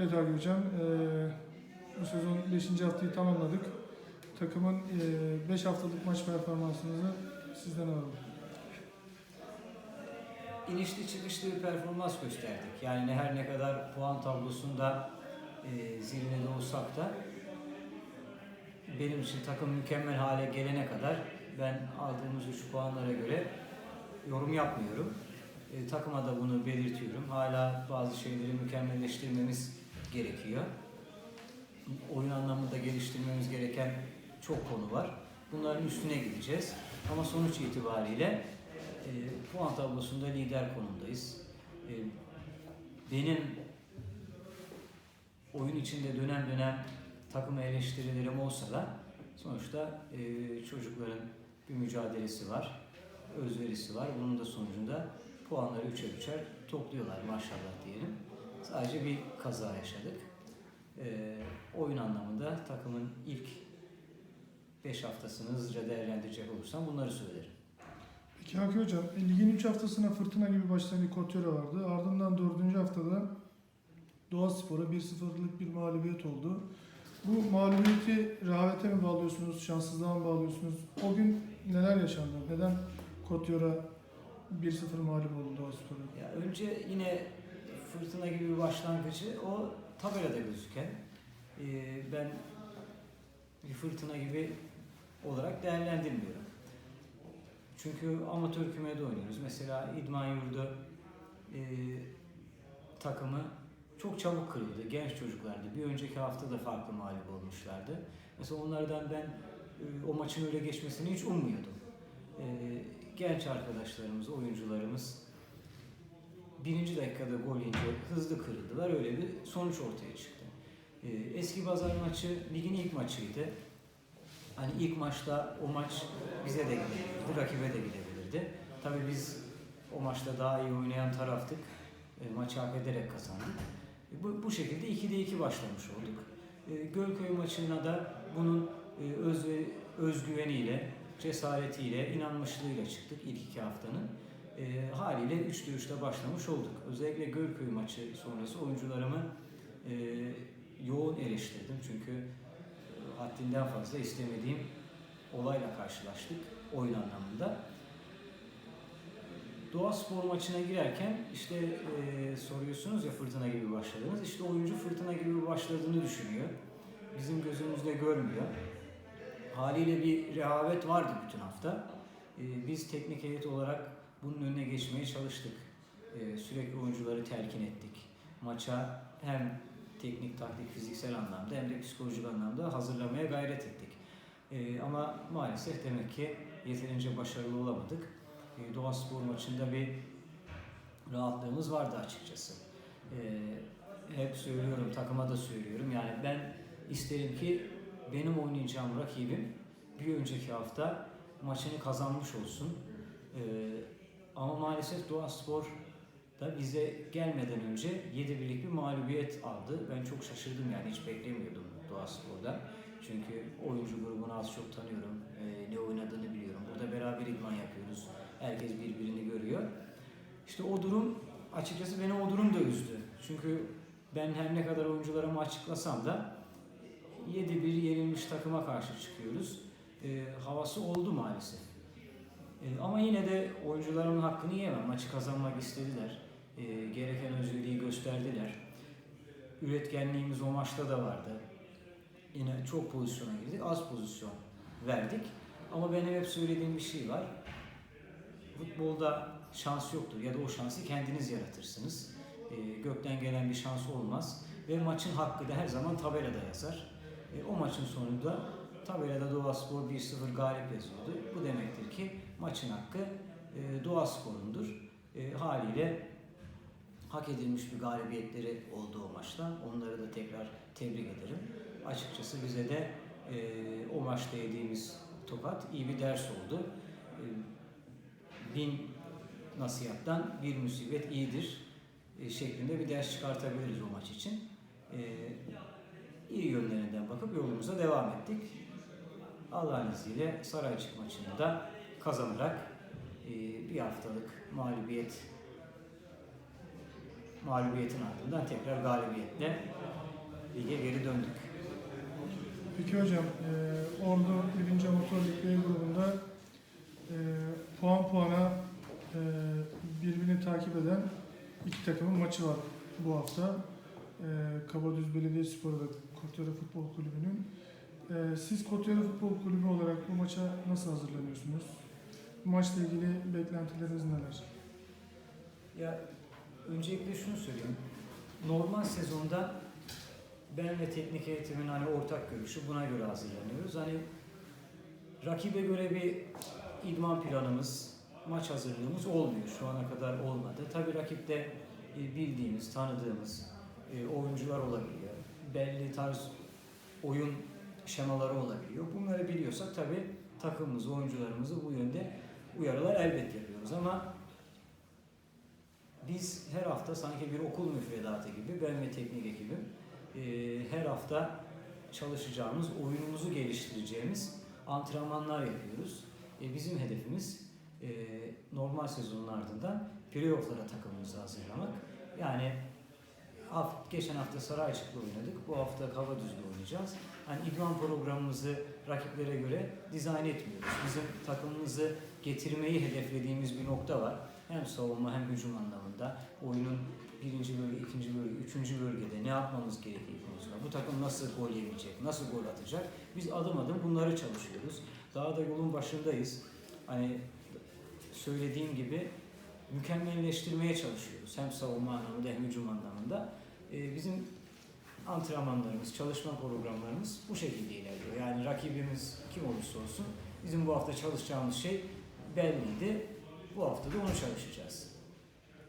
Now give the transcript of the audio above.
Evet Ali Hocam, bu sezon 5. haftayı tamamladık. Takımın 5 haftalık maç performansınızı sizden alalım. İnişli çıkışlı bir performans gösterdik. Yani her ne kadar puan tablosunda e, zirvede olsak da benim için takım mükemmel hale gelene kadar ben aldığımız 3 puanlara göre yorum yapmıyorum. E, takıma da bunu belirtiyorum. Hala bazı şeyleri mükemmelleştirmemiz gerekiyor. Oyun anlamında geliştirmemiz gereken çok konu var. Bunların üstüne gideceğiz. Ama sonuç itibariyle e, puan tablosunda lider konumdayız. E, benim oyun içinde dönem dönem takım eleştirilerim olsa da sonuçta e, çocukların bir mücadelesi var, özverisi var. Bunun da sonucunda puanları üçer üçer topluyorlar maşallah diyelim. Sadece bir kaza yaşadık. E, oyun anlamında takımın ilk 5 haftasını hızlıca değerlendirecek olursam bunları söylerim. Peki Haki Hocam, ligin 3 haftasına fırtına gibi başlayan bir vardı. Ardından 4. haftada Doğa Spor'a 1-0'lık bir mağlubiyet oldu. Bu mağlubiyeti rehavete mi bağlıyorsunuz, şanssızlığa mı bağlıyorsunuz? O gün neler yaşandı? Neden Kotyora 1-0 mağlup oldu Doğa Spor'a? Ya önce yine fırtına gibi bir başlangıcı o tabelada gözüken e, ben bir fırtına gibi olarak değerlendirmiyorum. Çünkü amatör kümede oynuyoruz. Mesela İdman Yurdu e, takımı çok çabuk kırıldı. Genç çocuklardı. Bir önceki hafta da farklı mağlup olmuşlardı. Mesela onlardan ben e, o maçın öyle geçmesini hiç ummuyordum. E, genç arkadaşlarımız, oyuncularımız birinci dakikada gol yiyince hızlı kırıldılar. Öyle bir sonuç ortaya çıktı. E, eski pazar maçı ligin ilk maçıydı. Hani ilk maçta o maç bize de gidebilirdi, rakibe de gidebilirdi. Tabii biz o maçta daha iyi oynayan taraftık. E, maçı hak ederek kazandık. E, bu, bu şekilde 2'de 2 başlamış olduk. Gölköy maçına da bunun e, öz ve özgüveniyle, cesaretiyle, inanmışlığıyla çıktık ilk iki haftanın. E, haliyle 3'te 3'te başlamış olduk. Özellikle Gölköy maçı sonrası oyuncularımı e, yoğun eleştirdim. Çünkü e, haddinden fazla istemediğim olayla karşılaştık oyun anlamında. Doğa Spor maçına girerken işte e, soruyorsunuz ya fırtına gibi başladınız. İşte oyuncu fırtına gibi başladığını düşünüyor. Bizim gözümüzde görmüyor. Haliyle bir rehavet vardı bütün hafta. E, biz teknik heyet olarak bunun önüne geçmeye çalıştık. E, sürekli oyuncuları telkin ettik. Maça hem teknik, taktik, fiziksel anlamda hem de psikolojik anlamda hazırlamaya gayret ettik. E, ama maalesef demek ki yeterince başarılı olamadık. E, Doğa Spor maçında bir rahatlığımız vardı açıkçası. E, hep söylüyorum, takıma da söylüyorum. Yani ben isterim ki benim oynayacağım rakibim bir önceki hafta maçını kazanmış olsun. Ama maalesef Doğa Spor da bize gelmeden önce 7 birlik bir mağlubiyet aldı. Ben çok şaşırdım yani hiç beklemiyordum Doğa Spor'da. Çünkü oyuncu grubunu az çok tanıyorum. E, ne oynadığını biliyorum. Burada beraber idman yapıyoruz. Herkes birbirini görüyor. İşte o durum açıkçası beni o durum da üzdü. Çünkü ben her ne kadar oyuncularımı açıklasam da 7-1 yenilmiş takıma karşı çıkıyoruz. E, havası oldu maalesef. E, ama yine de oyuncularımın hakkını yemem. Maçı kazanmak istediler. E, gereken özveriyi gösterdiler. Üretkenliğimiz o maçta da vardı. Yine çok pozisyona girdik. Az pozisyon verdik. Ama benim hep söylediğim bir şey var. Futbolda şans yoktur ya da o şansı kendiniz yaratırsınız. E, gökten gelen bir şans olmaz. Ve maçın hakkı da her zaman tabelada yazar. E, o maçın sonunda tabelada Doğa Spor 1-0 galip yazıyordu. Bu demektir ki maçın hakkı e, Doğa. E, haliyle hak edilmiş bir galibiyetleri oldu o maçta. Onları da tekrar tebrik ederim. Açıkçası bize de e, o maçta yediğimiz tokat iyi bir ders oldu. E, bin nasihattan bir musibet iyidir e, şeklinde bir ders çıkartabiliriz o maç için. E, iyi yönlerinden bakıp yolumuza devam ettik. Allah'ın izniyle Saraycık maçını da kazanarak e, bir haftalık mağlubiyet mağlubiyetin ardından tekrar galibiyetle lige geri döndük. Peki hocam, e, Ordu 1. Amatör Lig grubunda e, puan puana e, birbirini takip eden iki takımın maçı var bu hafta. E, Kabadüz Belediyespor ve Kotyara Futbol Kulübü'nün. E, siz Kotyara Futbol Kulübü olarak bu maça nasıl hazırlanıyorsunuz? Bu maçla ilgili beklentileriniz neler? Ya öncelikle şunu söyleyeyim. Normal sezonda ben ve teknik heyetimin hani ortak görüşü buna göre hazırlanıyoruz. Hani rakibe göre bir idman planımız, maç hazırlığımız olmuyor. Şu ana kadar olmadı. Tabii rakipte e, bildiğimiz, tanıdığımız e, oyuncular olabiliyor. Belli tarz oyun şemaları olabiliyor. Bunları biliyorsak tabii takımımızı, oyuncularımızı bu yönde uyarılar elbet yapıyoruz ama biz her hafta sanki bir okul müfredatı gibi ben ve teknik ekibim e, her hafta çalışacağımız, oyunumuzu geliştireceğimiz antrenmanlar yapıyoruz. E, bizim hedefimiz e, normal sezonun ardından playoff'lara takımımızı hazırlamak. Yani geçen hafta Sarayçık'la oynadık, bu hafta Kavadüz'le oynayacağız. Hani idman programımızı rakiplere göre dizayn etmiyoruz. Bizim takımımızı getirmeyi hedeflediğimiz bir nokta var hem savunma hem hücum anlamında oyunun birinci bölge, ikinci bölge, üçüncü bölgede ne yapmamız gerektiği konusunda bu takım nasıl gol yemeyecek, nasıl gol atacak biz adım adım bunları çalışıyoruz. Daha da yolun başındayız. Hani söylediğim gibi mükemmelleştirmeye çalışıyoruz. Hem savunma anlamında hem hücum anlamında. Ee, bizim antrenmanlarımız, çalışma programlarımız bu şekilde ilerliyor. Yani rakibimiz kim olursa olsun bizim bu hafta çalışacağımız şey belliydi. Bu hafta da onu çalışacağız.